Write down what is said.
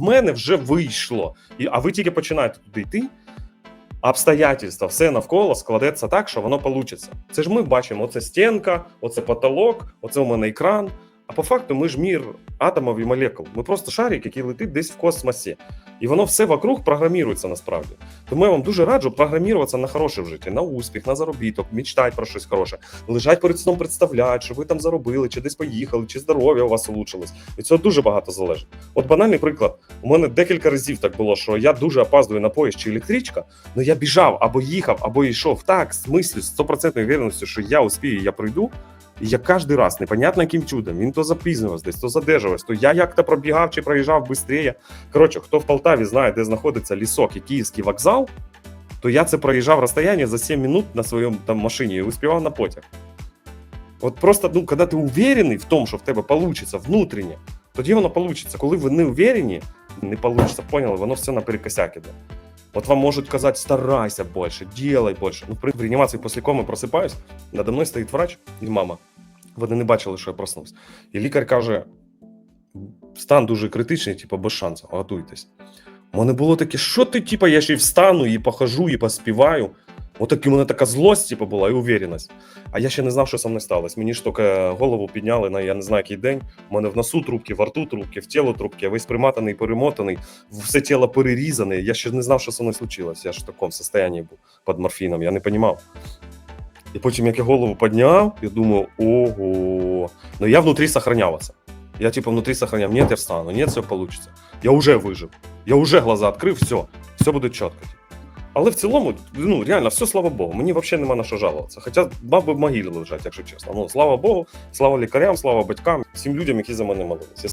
в мене вже вийшло. І, а ви тільки починаєте туди йти, обстоятельства, все навколо складеться так, що воно вийде. Це ж ми бачимо: оце стінка, оце потолок, оце у мене екран. А по факту ми ж мір атомів і молекул. Ми просто шарик, який летить десь в космосі. І воно все вокруг програмірується насправді. Тому я вам дуже раджу програмуватися на хороше в житті, на успіх, на заробіток, мечтати про щось хороше, лежать перед сном, представляють, що ви там заробили, чи десь поїхали, чи здоров'я у вас улучшилось. Від цього дуже багато залежить. От банальний приклад. У мене декілька разів так було, що я дуже опаздую на поїзд чи електричка, але я біжав або їхав, або йшов так, з мислю, з стопроцентною вірністю, що я успію, я прийду. Я кожен раз, непонятно яким чудом, він то запізнювався десь, то задержувався, то я як-то пробігав чи проїжджав швидше. Коротше, хто в Полтаві знає, де знаходиться лісок і Київський вокзал, то я це проїжджав розстояння за 7 минут на своєму там машині і успівав на потяг. От просто, ну, коли ти уверений в тому, що в тебе вийде внутрішнє, тоді воно вийде. Коли ви не уверені, не вийде, поняли, воно все наперекосяк іде. От вам можуть казати, старайся більше, делай більше. Ну, при реанімації після коми просипаюсь, надо мною стоїть врач і мама. Вони не бачили, що я проснувся. І лікар каже: стан дуже критичний, типу, без шансу, готуйтесь. У мене було таке, що ти, типу, я ще й встану, і похожу, і поспіваю. Отак у мене така злость, типу, була, і увереність. А я ще не знав, що со мною сталося. Мені ж тільки голову підняли на я не знаю який день. У мене в носу трубки, в рту трубки, в тіло трубки, весь приматаний, перемотаний, все тіло перерізане. Я ще не знав, що со мною случилось. Я ж в такому стані був під морфіном, я не розумів. І потім, як я голову підняв, я думаю, ого. Ну я внутрі сохранявся. Я типу внутрі сохраняв, ні, я встану, ні, все вийде. Я вже вижив. Я вже глаза відкрив, все, все буде чітко. Але в цілому, ну реально, все слава Богу. Мені взагалі нема на що жалуватися. Хоча мав би в могилі лежать, якщо чесно. Ну, слава Богу, слава лікарям, слава батькам, всім людям, які за мене молилися.